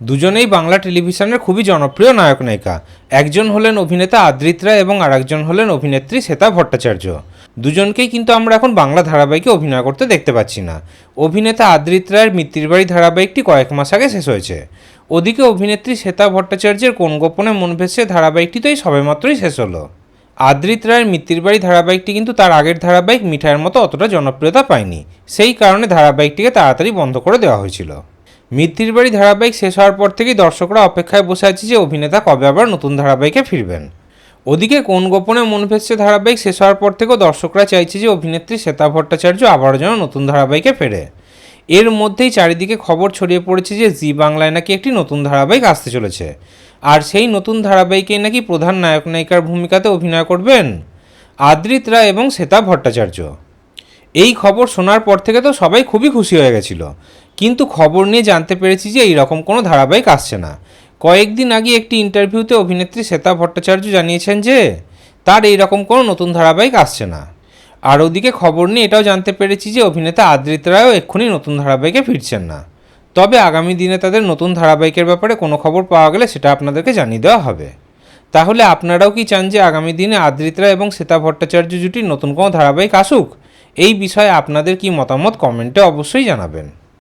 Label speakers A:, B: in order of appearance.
A: দুজনেই বাংলা টেলিভিশনের খুবই জনপ্রিয় নায়ক নায়িকা। একজন হলেন অভিনেতা আদ্রিত রায় এবং আরেকজন হলেন অভিনেত্রী শ্বেতা ভট্টাচার্য। দুজনকেই কিন্তু আমরা এখন বাংলা ধারাবাহিকে অভিনয় করতে দেখতে পাচ্ছি না। অভিনেতা আদ্রিত রায়ের মিত্তির বাড়ি ধারাবাহিকটি কয়েক মাস আগে শেষ হয়েছে। ওদিকে অভিনেত্রী শ্বেতা ভট্টাচার্যের কোন গোপনে মন ভেসে ধারাবাহিকটি তো এই সবেমাত্রই শেষ হলো। আদ্রিত রায়ের মিত্তির বাড়ি ধারাবাহিকটি কিন্তু তার আগের ধারাবাহিক মিঠাইয়ের মতো অতটা জনপ্রিয়তা পায়নি। সেই কারণে ধারাবাহিকটিকে তাড়াতাড়ি বন্ধ করে দেওয়া হয়েছিল। মিত্তির বাড়ি ধারাবাহিক শেষ হওয়ার পর থেকেই দর্শকরা অপেক্ষায় বসে আছে যে অভিনেতা কবে আবার নতুন ধারাবাহিকে ফিরবেন। ওদিকে কোন গোপনে মন ভেসছে ধারাবাহিক শেষ হওয়ার পর থেকেও দর্শকরা চাইছে যে অভিনেত্রী শ্বেতা ভট্টাচার্য আবারও যেন নতুন ধারাবাহিকে ফেরে। এর মধ্যেই চারিদিকে খবর ছড়িয়ে পড়েছে যে জি বাংলায় নাকি একটি নতুন ধারাবাহিক আসতে চলেছে। আর সেই নতুন ধারাবাহিকে নাকি প্রধান নায়ক নায়িকার ভূমিকাতে অভিনয় করবেন আদ্রিত রায় এবং শ্বেতা ভট্টাচার্য। এই খবর শোনার পর থেকে তো সবাই খুবই খুশি হয়ে গেছিল। কিন্তু খবর নিয়ে জানতে পেরেছি যে এইরকম কোনো ধারাবাহিক আসছে না। কয়েকদিন আগে একটি ইন্টারভিউতে অভিনেত্রী শ্বেতা ভট্টাচার্য জানিয়েছেন যে, তার এইরকম কোনো নতুন ধারাবাহিক আসছে না। আর ওদিকে খবর নিয়ে এটাও জানতে পেরেছি যে অভিনেতা আদ্রিত রায়ও এক্ষুনি নতুন ধারাবাহিকে ফিরছেন না। তবে আগামী দিনে তাদের নতুন ধারাবাহিকের ব্যাপারে কোনো খবর পাওয়া গেলে সেটা আপনাদেরকে জানিয়ে দেওয়া হবে। তাহলে আপনারাও কি চান যে আগামী দিনে আদ্রিত রায় এবং শ্বেতা ভট্টাচার্য জুটির নতুন কোনো ধারাবাহিক আসুক? এই বিষয়ে আপনাদের কি মতামত কমেন্টে অবশ্যই জানাবেন।